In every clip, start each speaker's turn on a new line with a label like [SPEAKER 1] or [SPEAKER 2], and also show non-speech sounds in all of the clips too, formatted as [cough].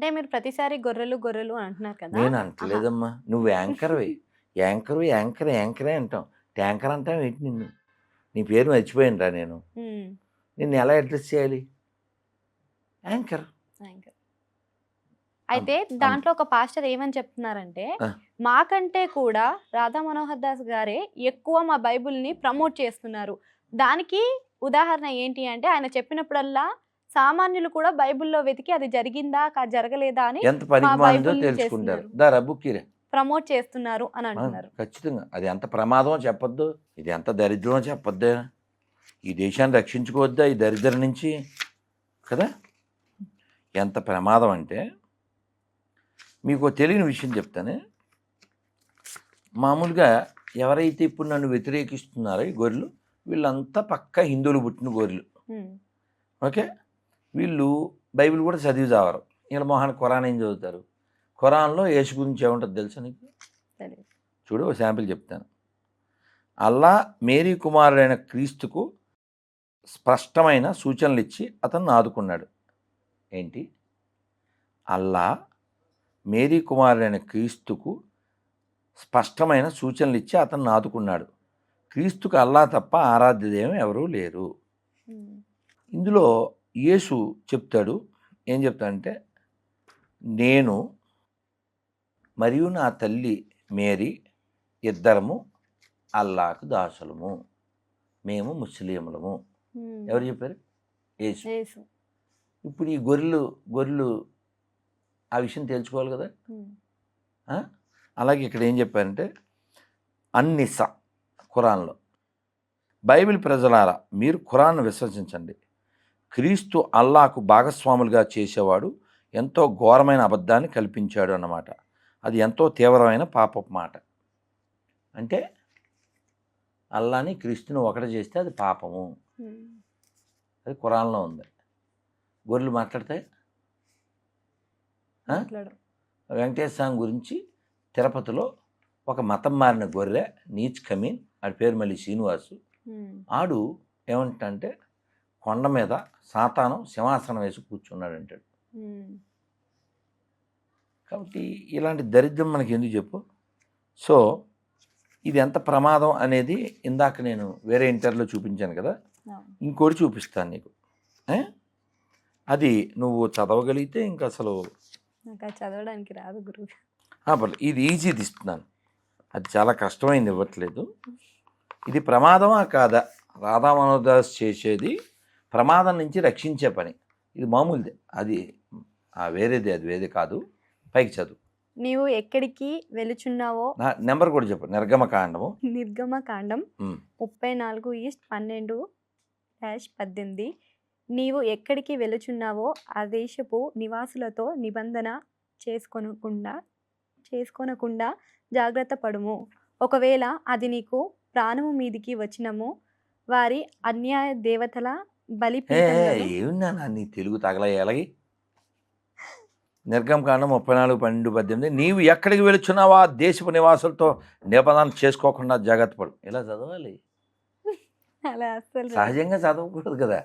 [SPEAKER 1] అంటే మీరు ప్రతిసారి గొర్రెలు గొర్రెలు అంటున్నారు కదా?
[SPEAKER 2] నేను. అంటలేదమ్మా నువ్వు [laughs] యాంకర్వి యాంకరు యాంకర్ యాంకరే అంటాం. ట్యాంకర్ అంటాం ఏంటి నిన్ను? నీ పేరు మర్చిపోయినరా నేను. నిన్ను ఎలా అడ్రస్ చేయాలి? యాంకర్.
[SPEAKER 1] ఇంకా. అయితే దాంట్లో ఒక పాస్టర్ ఏమని చెప్తున్నారంటే. మాకంటే కూడా రాధా మనోహర్ దాస్ గారే ఎక్కువ మా బైబిల్ని ప్రమోట్ చేస్తున్నారు. దానికి ఉదాహరణ ఏంటి అంటే ఆయన చెప్పినప్పుడల్లా సామాన్యులు కూడా బైబిల్లో వెతికి అది జరిగిందా కా జరగలేదా అని
[SPEAKER 2] ఎంత పనికి మాలిందో
[SPEAKER 1] బైబిల్ని
[SPEAKER 2] తెలుసుకుంటారు. దారా బుక్కిరే
[SPEAKER 1] ప్రమోట్ చేస్తున్నారు అని అంటున్నారు.
[SPEAKER 2] ఖచ్చితంగా. అది ఎంత ప్రమాదమో చెప్పొద్దు. ఇది ఎంత దరిద్రమో చెప్పొద్దా. ఈ దేశాన్ని రక్షించుకోవద్దా ఈ దరిద్రం నుంచి? కదా? ఎంత ప్రమాదం అంటే మీకు తెలియని విషయం చెప్తానే. మామూలుగా ఎవరైతే ఇప్పుడు నన్ను వ్యతిరేకిస్తున్నారో ఈ గొర్రెలు వీళ్ళంతా పక్క హిందువులు పుట్టిన గొర్రెలు. ఓకే? వీళ్ళు బైబిల్ కూడా చదివి చావరు వీళ్ళ మొహాన్ని ఖురాన్ ఏం చదువుతారు? ఖురాన్లో యేసు గురించి ఏముంటుంది తెలుసా నీకు. చూడు ఒక శాంపిల్ చెప్తాను. అల్లా మేరీ కుమారుడైన క్రీస్తుకు స్పష్టమైన సూచనలు ఇచ్చి అతన్ని ఆదుకున్నాడు. ఏంటి? అల్లా మేరీ కుమారుడైన క్రీస్తుకు స్పష్టమైన సూచనలు ఇచ్చి అతన్ని ఆదుకున్నాడు. క్రీస్తుకు అల్లా తప్ప ఆరాధ్య దైవం ఎవరూ లేరు. ఇందులో యేసు చెప్తాడు ఏం చెప్తాడంటే నేను మరియు నా తల్లి మేరీ ఇద్దరము అల్లాకు దాసులము. మేము ముస్లింలము. ఎవరు చెప్పారు? యేసు.
[SPEAKER 1] యేసు.
[SPEAKER 2] ఇప్పుడు ఈ గొర్రెలు గొర్రెలు ఆ విషయం తెలుసుకోవాలి కదా? అలాగే ఇక్కడ ఏం చెప్పారంటే అన్నిస ఖురాన్లో. బైబిల్ ప్రజలారా మీరు ఖురాన్ను విశ్వసించండి. క్రీస్తు అల్లాకు భాగస్వాములుగా చేసేవాడు ఎంతో ఘోరమైన అబద్ధాన్ని కల్పించాడు అన్నమాట. అది ఎంతో తీవ్రమైన పాపపు మాట. అంటే అల్లాని క్రీస్తుని ఒకటి చేస్తే అది పాపము. అది ఖురాన్లో ఉంది. గొర్రెలు మాట్లాడతాయి. వెంకటేశ్వర స్వామి గురించి తిరుపతిలో ఒక మతం మారిన గొర్రె నీచ్ కమీన్ ఆడి పేరు మళ్ళీ శ్రీనివాసు. ఆడు ఏమంటే కొండ మీద సాతానం సింహాసనం వేసి కూర్చున్నాడు అంటాడు. కాబట్టి ఇలాంటి దరిద్రం మనకి ఎందుకు చెప్పు? సో ఇది ఎంత ప్రమాదం అనేది ఇందాక నేను వేరే ఇంటర్లో చూపించాను కదా. ఇంకోటి చూపిస్తాను నీకు? అది నువ్వు చదవగలిగితే ఇంకా అసలు
[SPEAKER 1] చదవడానికి రాదు గురువు
[SPEAKER 2] ఆ, పర్లేదు ఇది ఈజీది ఇస్తున్నాను అది చాలా కష్టమైంది ఇవ్వట్లేదు. ఇది ప్రమాదమా కాదా? రాధా మనోదాస్ చేసేది ప్రమాదం నుంచి రక్షించే పని. ఇది మామూలుదే. అది వేరేది అది వేరే కాదు. పైకి చదువు.
[SPEAKER 1] నీవు ఎక్కడికి వెలుచున్నావో
[SPEAKER 2] నెంబర్ కూడా చెప్పు. నిర్గమ కాండము
[SPEAKER 1] నిర్గమ కాండం ముప్పై నాలుగు ఈస్ట్ పన్నెండు డాష్ పద్దెనిమిది. నీవు ఎక్కడికి వెలుచున్నావో ఆ దేశపు నివాసులతో నిబంధన చేసుకొనకుండా చేసుకొనకుండా జాగ్రత్త పడుము. ఒకవేళ అది నీకు ప్రాణము మీదికి వచ్చినము వారి అన్యాయ దేవతల బలిపీఠములను
[SPEAKER 2] ఏమన్నా నీ తెలుగు నిర్గమ కాండం ముప్పై నాలుగు పన్నెండు పద్దెనిమిది. నీవు ఎక్కడికి వెళుచున్నావా? దేశపు నివాసులతో నిబంధన చేసుకోకుండా జాగ్రత్త పడు. ఇలా చదవాలి. సహజంగా చదవకూడదు కదా.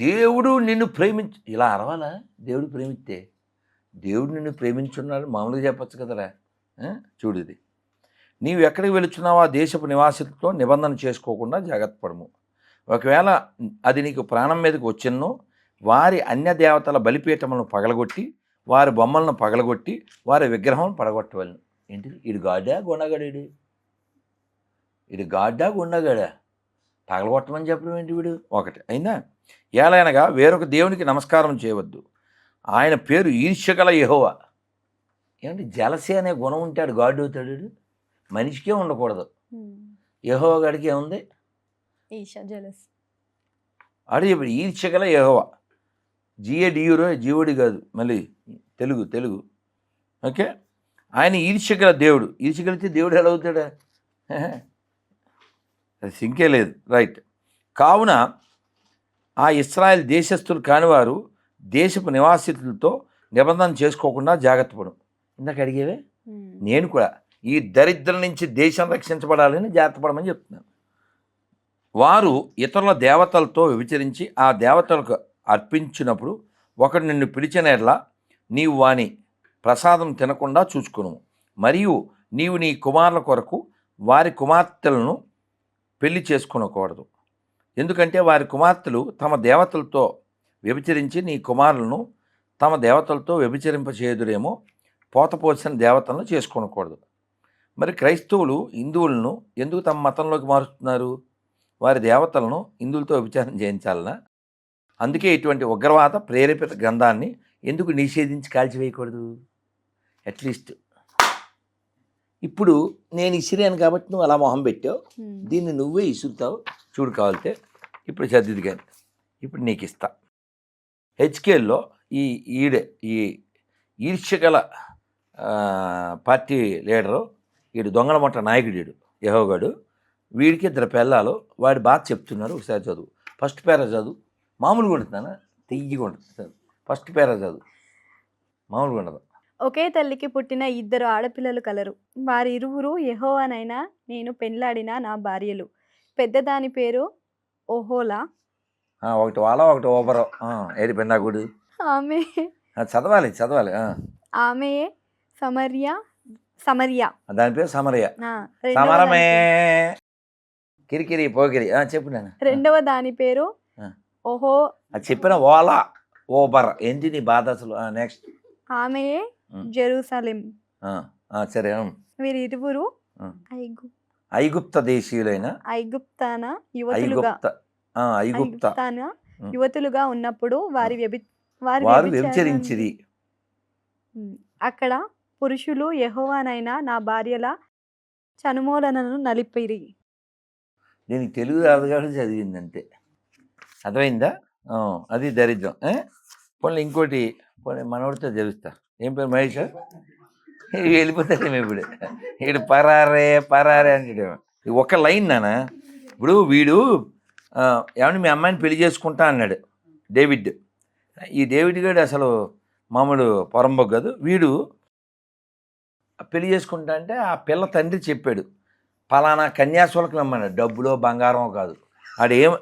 [SPEAKER 2] దేవుడు నిన్ను ప్రేమించు ఇలా అరవాలా? దేవుడు ప్రేమిస్తే. దేవుడు నిన్ను ప్రేమించున్నాడు మామూలుగా చెప్పచ్చు కదరా. ఆ? చూడు ఇది. నీవు ఎక్కడికి వెళుచున్నావో? దేశపు నివాసులతో నిబంధన చేసుకోకుండా జాగ్రత్త పడము. ఒకవేళ అది నీకు ప్రాణం మీదకి వచ్చినో వారి అన్య దేవతల బలిపీఠములను పగలగొట్టి వారి బొమ్మలను పగలగొట్టి వారి విగ్రహం పడగొట్టవలను. ఏంటి ఇది గాడా గుండగాడు ఇది గాడ్డా గుండగాడా? పగలగొట్టమని చెప్పడం ఏంటి వీడు? ఒకటి. అయిందా ఏలైనగా వేరొక దేవునికి నమస్కారం చేయవద్దు. ఆయన పేరు ఈర్ష్యగల యెహోవా. ఏమంటే జలసి అనే గుణం ఉంటాడు గాడ్ అవుతాడు. మనిషికే ఉండకూడదు. యెహోవా గడికి ఏముంది?
[SPEAKER 1] ఈషా జలస్
[SPEAKER 2] ఆడు చెప్పాడు ఈర్ష్యగల యెహోవా. జిఏ డియూరో జీవుడి కాదు మళ్ళీ తెలుగు తెలుగు. ఓకే? ఆయన ఈర్ష్యగల దేవుడు. ఈర్ష్యగలితే దేవుడు ఎలా అవుతాడా? [laughs] అది సింకే లేదు. రైట్ కావున ఆ ఇస్రాయల్ దేశస్థులు కానివారు దేశపు నివాసితులతో నిబంధన చేసుకోకుండా జాగ్రత్త పడు. ఇందాక అడిగేవే?
[SPEAKER 1] ఉమ్.
[SPEAKER 2] నేను కూడా ఈ దరిద్రం నుంచి దేశం రక్షించబడాలని జాగ్రత్త పడమని చెప్తున్నాను. వారు ఇతరుల దేవతలతో వ్యభిచరించి ఆ దేవతలకు అర్పించినప్పుడు ఒకడు నిన్ను పిలిచిన ఎడ్ల నీవు వాని ప్రసాదం తినకుండా చూసుకును మరియు నీవు నీ కుమారుల కొరకు వారి కుమార్తెలను పెళ్ళి చేసుకునకూడదు. ఎందుకంటే వారి కుమార్తెలు తమ దేవతలతో వ్యభిచరించి నీ కుమారులను తమ దేవతలతో వ్యభిచరింపచేయుదురేమో పోతపోసిన దేవతలను చేసుకోనకూడదు. మరి క్రైస్తవులు హిందువులను ఎందుకు తమ మతంలోకి మారుస్తున్నారు? వారి దేవతలను హిందువులతో వ్యభిచారం చేయించాలనా? అందుకే ఇటువంటి ఉగ్రవాద ప్రేరేపిత గ్రంథాన్ని ఎందుకు నిషేధించి కాల్చివేయకూడదు? అట్లీస్ట్ ఇప్పుడు నేను ఇసిరాను కాబట్టి నువ్వు అలా మొహం పెట్టావు. దీన్ని నువ్వే ఇసురుతావు. చూడు కావాలితే ఇప్పుడు చదివిది కానీ. ఇప్పుడు నీకు ఇస్తా. హెచ్కేల్లో ఈ ఈడే ఈ ఈర్ష్యగల పార్టీ లీడరు వీడు దొంగల మొట్ట నాయకుడు వీడు యహోగాడు వీడికి ఇద్దరు పిల్లలు వాడి బాధ చెప్తున్నారు ఒకసారి చదువు. ఫస్ట్ పేర చదువు? మామూలుగా ఉంటుందా తెయ్యిగా ఉంటుంది చదువు. ఫస్ట్ పేర చదువు? మామూలుగా ఉండదు.
[SPEAKER 1] ఒకే తల్లికి పుట్టిన ఇద్దరు ఆడపిల్లలు కలరు. వారి ఇరువురు యెహోవానైనా నేను పెండ్లాడిన నా భార్యలు. పెద్దదాని పేరు ఓహోలా.
[SPEAKER 2] ఒకటి వాళ్ళ ఒకటి ఓబరో. ఏది పెన్నాగుడు
[SPEAKER 1] ఆమె.
[SPEAKER 2] చదవాలి చదవాలి.
[SPEAKER 1] ఆమె సమర్య సమర్య.
[SPEAKER 2] దాని పేరు
[SPEAKER 1] రెండవ
[SPEAKER 2] సమరమే. కిరికిరి పోకిరి. చెప్పు నేను
[SPEAKER 1] రెండవ దాని పేరు. ఓహో.
[SPEAKER 2] అది చెప్పిన ఓలా ఓబర్ ఏంటి నీ బాధ అసలు నెక్స్ట్
[SPEAKER 1] ఆమె. జెరూసలేం.
[SPEAKER 2] సరే ఆ.
[SPEAKER 1] ఐగు
[SPEAKER 2] ఐగుప్త దేశీయులైన?
[SPEAKER 1] ఐగుప్తాన యువతులుగా. ఐగుప్తాన. యువతులుగా ఉన్నప్పుడు వారి వ్యభి వారి
[SPEAKER 2] వారు వ్యభిచరించిరి.
[SPEAKER 1] ఉమ్. అక్కడ పురుషులు యెహోవానైనా నా భార్యల చనుమోలనను నలిపిరి.
[SPEAKER 2] దీనికి తెలుగు రాదు కాబట్టి చదివింది అంతే అర్థమైందా అది దరిద్రం. ఏ? పోనీ ఇంకోటి పోనీ మనోడితో తెలుస్తా ఏం పేరు? మహేష్? వెళ్ళిపోతాడేమో ఇప్పుడు. వీడు పరారే పరారే అంటాడేమో. ఒక లైన్ నానా? ఇప్పుడు వీడు ఏమన్నా మీ అమ్మాయిని పెళ్ళి చేసుకుంటా అన్నాడు డేవిడ్. ఈ డేవిడ్ గారు అసలు మామూలు పొరంబొగ్గదు. వీడు పెళ్ళి చేసుకుంటా అంటే ఆ పిల్ల తండ్రి చెప్పాడు. పలానా కన్యాశుల్కం ఇమ్మన్నాడు డబ్బులో బంగారం కాదు. ఆడు ఏం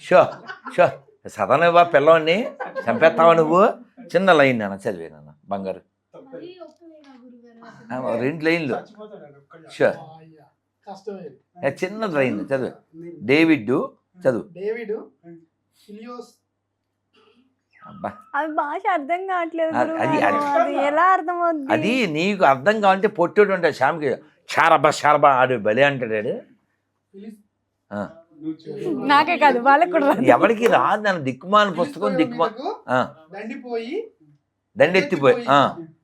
[SPEAKER 2] షో షో. సదనవా పిల్లవాడిని చంపేస్తావా నువ్వు? చిన్న లైన్ నాన్న చదివే నాన్న. బంగారు. రెండు లైన్లు. ఏ, చిన్న లైన్ చదువు. డేవిడ్ చదువు.
[SPEAKER 3] డేవిడ్
[SPEAKER 1] భాష అర్థం కావట్లేదు
[SPEAKER 2] అది-
[SPEAKER 1] ఎలా అర్థమవుద్ది?
[SPEAKER 2] అది నీకు అర్థం కావాలంటే పొట్టేడు ఉంటాడు శ్యామ్కి. షారబా షారబా ఆడు బలి అంటాడు.
[SPEAKER 1] నాకే కాదు వాళ్ళకి కూడా.
[SPEAKER 2] ఎవరికి రాదు నన్ను దిక్కుమాల పుస్తకం దిక్కుమా
[SPEAKER 3] దండిపోయి
[SPEAKER 2] దండెత్తిపోయి ఆ,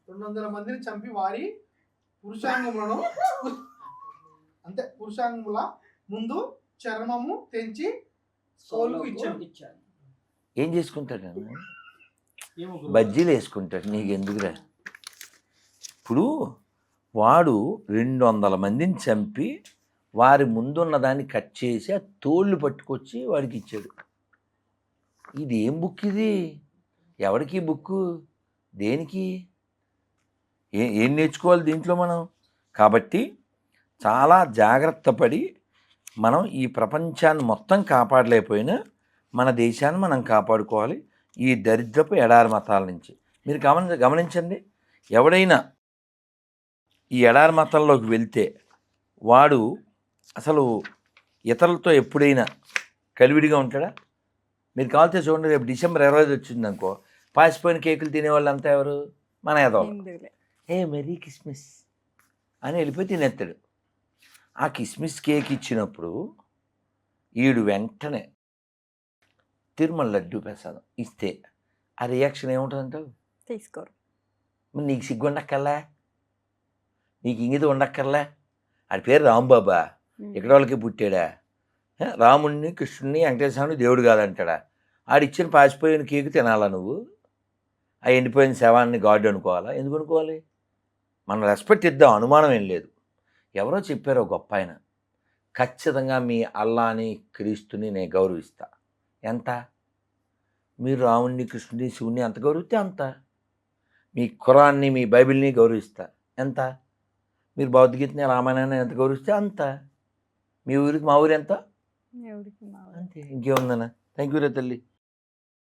[SPEAKER 3] రెండు వందల మందిని చంపి వారి పురుషాంగములను అంతే పురుషాంగముల ముందు చర్మము తెంచి సోలుకు ఇచ్చాను
[SPEAKER 2] ఏం చేసుకుంటాడు నాన్న? బజ్జీలు వేసుకుంటాడు నీకు ఎందుకురా ఇప్పుడు వాడు రెండు వందల మందిని చంపి వారి ముందున్న దాన్ని కట్ చేసి ఆ తోళ్ళు పట్టుకొచ్చి వాడికి ఇచ్చాడు. ఇది ఏం బుక్ ఇది? ఎవరికి బుక్ దేనికి? ఏ ఏం నేర్చుకోవాలి దీంట్లో మనం? కాబట్టి చాలా జాగ్రత్త పడి మనం ఈ ప్రపంచాన్ని మొత్తం కాపాడలేకపోయినా మన దేశాన్ని మనం కాపాడుకోవాలి. ఈ దరిద్రపు ఎడారి మతాల నుంచి. మీరు గమని గమనించండి. ఎవడైనా ఈ ఎడారి మతంలోకి వెళ్తే వాడు అసలు ఇతరులతో ఎప్పుడైనా కలివిడిగా ఉంటాడా? మీరు కావాల్సి చూడండి రేపు డిసెంబర్ ఇరవై ఐదు వచ్చిందనుకో పాసిపోయిన కేకులు తినేవాళ్ళు అంతా ఎవరు? మన
[SPEAKER 1] ఎందుకులే.
[SPEAKER 2] ఏ మెరీ కిస్మిస్ అని వెళ్ళిపోయి తినేస్తాడు. ఆ కిస్మిస్ కేక్ ఇచ్చినప్పుడు ఈడు వెంటనే తిరుమల లడ్డు ప్రసాదం ఇస్తే ఆ రియాక్షన్ ఏముంటుందంటావు?
[SPEAKER 1] తీసుకోరు.
[SPEAKER 2] నీకు సిగ్గు ఉండక్కర్లే నీకు ఇంగిది ఉండక్కర్లే. ఆడి పేరు రాంబాబా. ఇక్కడ వాళ్ళకి పుట్టాడా? ఏ? రాముడిని కృష్ణుడిని వెంకటేశ్వరుని దేవుడు కాదంటాడా? ఆడిచ్చిన పాసిపోయిన కేకు తినాలా నువ్వు? ఆ ఎండిపోయిన శవాన్ని గాడ్ అనుకోవాలా? ఎందుకు అనుకోవాలి? మనం రెస్పెక్ట్ ఇద్దాం అనుమానం ఏం లేదు. ఎవరో చెప్పారో గొప్ప ఆయన. ఖచ్చితంగా మీ అల్లాని క్రీస్తుని నేను గౌరవిస్తా. ఎంత? మీరు రాముడిని కృష్ణుడిని శివుని ఎంత గౌరవిస్తే అంత. మీ ఖురాన్ని మీ బైబిల్ని గౌరవిస్తా. ఎంత? మీరు భగవద్గీతని రామాయణాన్ని ఎంత గౌరవిస్తే అంత. మీ ఊరికి మా ఊరు ఎంత. అంతే ఇంకేముందన్నా? థ్యాంక్ యూ రే తల్లి.